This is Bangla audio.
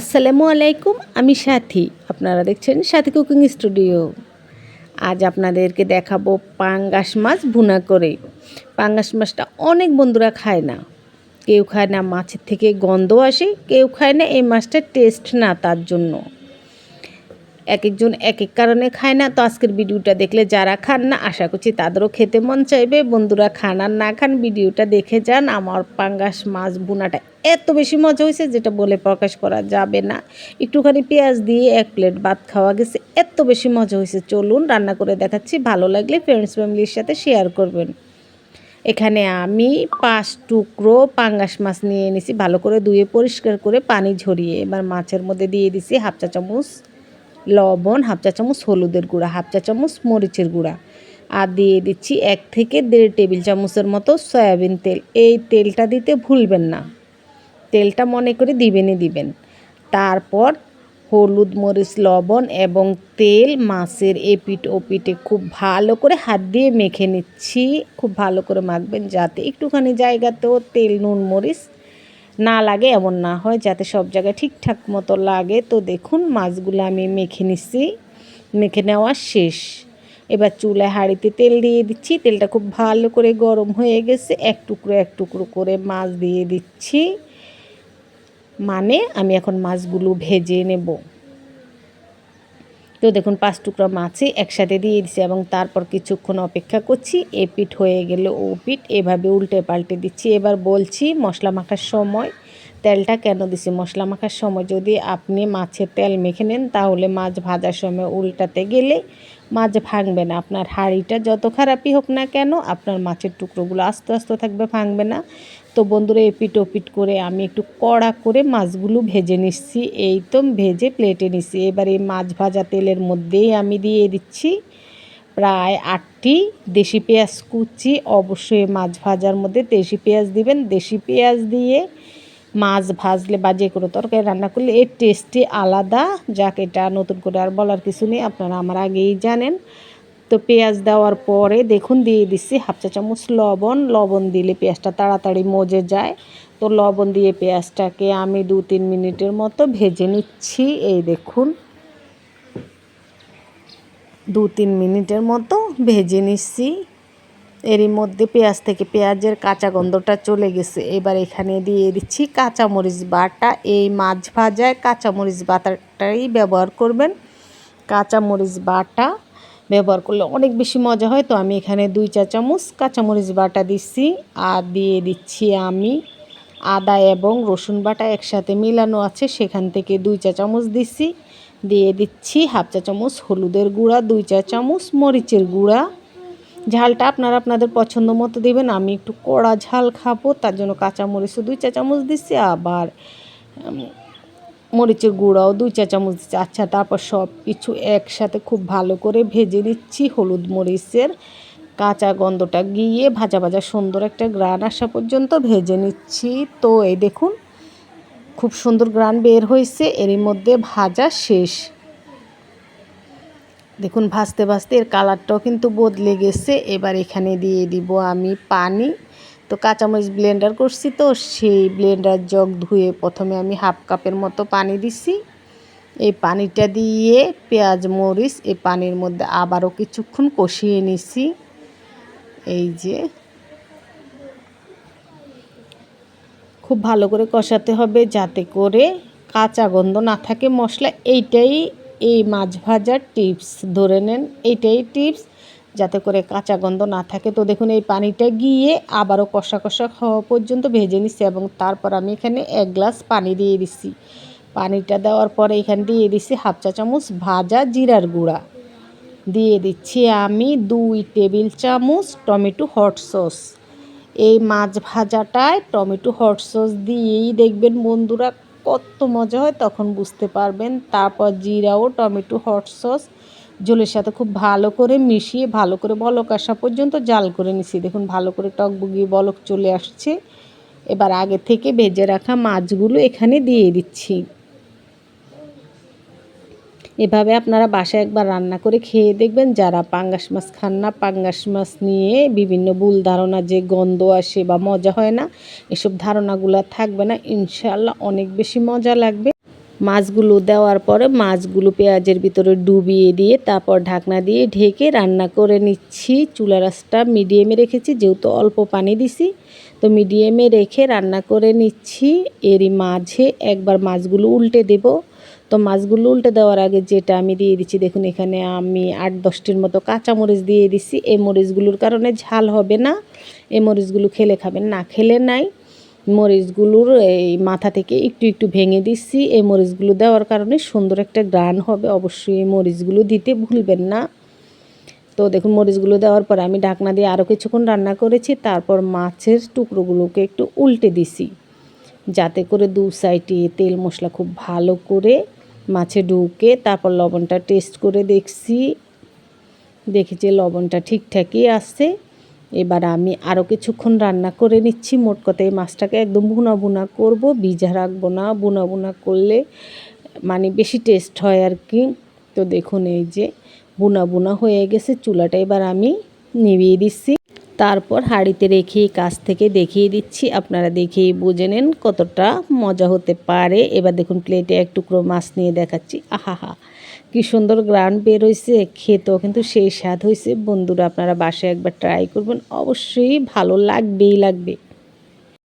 আসসালামু আলাইকুম, আমি সাথী। আপনারা দেখছেন সাথী কুকিং স্টুডিও। আজ আপনাদেরকে দেখাবো পাঙ্গাস মাছ ভুনা করে। পাঙ্গাস মাছটা অনেক বন্ধুরা খায় না। কেউ খায় না মাছের থেকে গন্ধ আসে, কেউ খায় না এই মাছটার টেস্ট না তার জন্য। এক একজন এক এক কারণে খায় না। তো আজকের ভিডিওটা দেখলে যারা খান না, আশা করছি তাদেরও খেতে মন চাইবে। বন্ধুরা খান আর না খান, ভিডিওটা দেখে যান। আমার পাঙ্গাস মাছ বুনাটা এত বেশি মজা হয়েছে যেটা বলে প্রকাশ করা যাবে না। একটুখানি পেঁয়াজ দিয়ে এক প্লেট ভাত খাওয়া গেছে, এত বেশি মজা হয়েছে। চলুন রান্না করে দেখাচ্ছি, ভালো লাগলে ফ্রেন্ডস ফ্যামিলির সাথে শেয়ার করবেন। এখানে আমি পাঁচ টুকরো পাঙ্গাস মাছ নিয়ে এনেছি, ভালো করে ধুয়ে পরিষ্কার করে পানি ঝরিয়ে। এবার মাছের মধ্যে দিয়ে দিছি হাফ চা চামচ লবণ, হাফ চা চামচ হলুদের গুঁড়া, হাফ চা চামচ মরিচের গুঁড়া। আর দিয়ে দিচ্ছি এক থেকে দেড় টেবিল চামচের মতো সয়াবিন তেল। এই তেলটা দিতে ভুলবেন না। তেলটা মনে করে দিবেনই দিবেন। তারপর হলুদ, মরিচ, লবণ এবং তেল, মাছের এপিট ওপিটে খুব ভালো করে হাত দিয়ে মেখে নিচ্ছি। খুব ভালো করে মাখবেন যাতে একটুখানি জায়গাতেও তেল, নুন, মরিচ না লাগে, এমন না হয় যাতে সব জায়গায় ঠিকঠাক মতো লাগে। তো দেখুন, মাছগুলো আমি মেখে নিচ্ছি। মেখে নেওয়া শেষ। এবার চুলায় হাঁড়িতে তেল দিয়ে দিচ্ছি। তেলটা খুব ভালো করে গরম হয়ে গেছে। এক টুকরো এক টুকরো করে মাছ দিয়ে দিচ্ছি। মানে আমি এখন মাছগুলো ভেজে নেব। তো দেখুন, পাঁচ টুকরা মাছই একসাথে দিয়ে দিচ্ছি এবং তারপর কিছুক্ষণ অপেক্ষা করছি। এ পিঠ হয়ে গেলে ও পিঠ, এভাবে উল্টে পাল্টে দিচ্ছি। এবার বলছি, মশলা মাখার সময়, তেলটা কেন দিছি? মশলা মাখার সময় যদি আপনি মাছের তেল মেখে নেন, তাহলে মাছ ভাজার সময় উল্টাতে গেলে মাছ ভাঙবে না। আপনার হাঁড়িটা যত খারাপই হোক না কেন, আপনার মাছের টুকরোগুলো আস্তে আস্তে থাকবে, ভাঙবে না। তো বন্ধুরা, এপিট ওপিট করে আমি একটু কড়া করে মাছগুলো ভেজে নিচ্ছি। এই তো ভেজে প্লেটে নিচ্ছি। এবার এই মাছ ভাজা তেলের মধ্যেই আমি দিয়ে দিচ্ছি প্রায় আটটি দেশি পেঁয়াজ কুচি। অবশ্যই মাছ ভাজার মধ্যে দেশি পেঁয়াজ দিবেন। দেশি পেঁয়াজ দিয়ে মাছ ভাজলে বা যে কোনো তরকারি রান্না করলে এর টেস্টই আলাদা। যাক, এটা নতুন করে আর বলার কিছু নেই। আপনারা আমার আগেই জানেন। তো পেঁয়াজ দেওয়ার পরে দেখুন দিয়ে দিচ্ছি হাফ চা চামচ লবণ। লবণ দিলে পেঁয়াজটা তাড়াতাড়ি মজে যায়। তো লবণ দিয়ে পেঁয়াজটাকে আমি দু তিন মিনিটের মতো ভেজে নিচ্ছি। এই দেখুন। দু তিন মিনিটের মতো ভেজে নিচ্ছি। এরই মধ্যে পেঁয়াজ থেকে পেঁয়াজের কাঁচা গন্ধটা চলে গেছে। এবার এখানে দিয়ে দিচ্ছি কাঁচামরিচ বাটা। এই মাছ ভাজায় কাঁচামরিচ বাটাটাই ব্যবহার করবেন। কাঁচামরিচ বাটা ব্যবহার করলে অনেক বেশি মজা হয়। তো আমি এখানে দুই চা চামচ কাঁচামরিচ বাটা দিচ্ছি আর দিয়ে দিচ্ছি আমি আদা এবং রসুন বাটা একসাথে মিলানো আছে। সেখান থেকে দুই চা চামচ দিচ্ছি। দিয়ে দিচ্ছি হাফ চা চামচ হলুদের গুঁড়া, দুই চা চামচ মরিচের গুঁড়া। ঝালটা আপনারা আপনাদের পছন্দ মতো দেবেন, আমি একটু কড়া ঝাল খাব, তার জন্য কাঁচামরিচও দুই চা চামচ দিচ্ছি। আবার মরিচের গুঁড়াও, দুই চা চামচ দিচ্ছি আচ্ছা তারপর সব কিছু একসাথে খুব ভালো করে ভেজে নিচ্ছি হলুদ মরিচের। কাঁচা গন্ধটা গিয়ে ভাজা ভাজা সুন্দর একটা গ্রান আসা পর্যন্ত ভেজে নিচ্ছি। তো এই দেখুন, খুব সুন্দর গ্রান বের হয়েছে এরই মধ্যে ভাজা শেষ। দেখুন, ভাজতে ভাজতে এর কালারটাও কিন্তু বদলে গেছে। এবার এখানে দিয়ে দিব আমি পানি। তো কাঁচামরিচ ব্লেন্ডার করছি তো, সেই ব্লেন্ডার জগ ধুয়ে প্রথমে আমি হাফ কাপের মতো পানি দিছি। এই পানিটা দিয়ে পেঁয়াজ, মরিচ এই পানির মধ্যে আবারও কিছুক্ষণ কষিয়ে নিছি। এই যে খুব ভালো করে কষাতে হবে যাতে করে কাঁচা গন্ধ না থাকে মশলা। এইটাই এই মাছ ভাজার টিপস ধরে নেন, এইটাই টিপস যাতে করে কাঁচা গন্ধ না থাকে। তো দেখুন, এই পানিটা গিয়ে আবারও কষা কষা খাওয়া পর্যন্ত ভেজে নিচ্ছি এবং তারপর আমি এখানে এক গ্লাস পানি দিয়ে দিচ্ছি পানিটা দেওয়ার পরে এখানে দিয়ে দিচ্ছি হাফ চা চামচ ভাজা জিরার গুঁড়া। দিয়ে দিচ্ছি আমি দুই টেবিল চামচ টমেটো হট সস। এই মাছ ভাজাটায় টমেটো হট সস দিয়েই দেখবেন বন্ধুরা কত মজা হয়, তখন বুঝতে পারবেন। তারপর জিরা ও টমেটো হট সস জলের সাথে খুব ভালো করে মিশিয়ে, ভালো করে বলক আসা পর্যন্ত জাল করে নিছি। দেখুন, ভালো করে টক বুগিয়ে বলক চলে আসছে। এবার আগে থেকে ভেজে রাখা মাছগুলো এখানে দিয়ে দিচ্ছি। এভাবে আপনারা বাসায় একবার রান্না করে খেয়ে দেখবেন, যারা পাঙ্গাস মাছ খান না, পাঙ্গাস মাছ নিয়ে বিভিন্ন ভুল ধারণা, যে গন্ধ আসে বা মজা হয় না, এসব ধারণাগুলো থাকবে না। ইনশাল্লাহ অনেক বেশি মজা লাগবে। মাছগুলো দেওয়ার পরে মাছগুলো পেঁয়াজের ভিতরে ডুবিয়ে দিয়ে তারপর ঢাকনা দিয়ে ঢেকে রান্না করে নিচ্ছি। চুলা রাসটা মিডিয়ামে রেখেছি, যেহেতু অল্প পানি দিছি। তো মিডিয়ামে রেখে রান্না করে নিচ্ছি। এরই মাঝে একবার মাছগুলো উল্টে দেব। তো মাছগুলো উল্টে দেওয়ার আগে যেটা আমি দিয়ে দিচ্ছি, দেখুন এখানে আমি আট দশটির মতো কাঁচামরিচ দিয়ে দিছি এই মরিচগুলোর কারণে ঝাল হবে না। এই মরিচগুলো খেলে খাবেন, না খেলে নাই। মরিচগুলোর এই মাথা থেকে একটু একটু ভেঙে দিচ্ছি। এই মরিচগুলো দেওয়ার কারণে সুন্দর একটা গান হবে। অবশ্যই এই মরিচগুলো দিতে ভুলবেন না। তো দেখুন, মরিচগুলো দেওয়ার পর আমি ঢাকনা দিয়ে আরও কিছুক্ষণ রান্না করেছি। তারপর মাছের টুকরোগুলোকে একটু উল্টে দিছি। যাতে করে দু সাইডে তেল মশলা খুব ভালো করে মাছে ঢুকে। তারপর লবণটা টেস্ট করে দেখছি। দেখেছি লবণটা ঠিকঠাকই আছে। এবার আমি আরও কিছুক্ষণ রান্না করে নিচ্ছি। মোট কথা এই মাছটাকে একদম বুনা বুনা করব। ভিজা রাখব না বুনা বুনা করলে মানে বেশি টেস্ট হয় আর কি। তো দেখুন এই যে বুনা বুনা হয়ে গেছে। চুলাটা এবার আমি নিভিয়ে দিচ্ছি। তারপর হাঁড়িতে রেখে কাছ থেকে দেখিয়ে দিচ্ছি। আপনারা দেখেই বুঝে নেন কতটা মজা হতে পারে। এবার দেখুন প্লেটে এক টুকরো মাছ নিয়ে দেখাচ্ছি। আহাহা, কি সুন্দর গ্রান বের হয়েছে খেতেও কিন্তু সেই স্বাদ হয়েছে বন্ধুরা, আপনারা বাসে একবার ট্রাই করবেন। অবশ্যই ভালো লাগবেই লাগবে।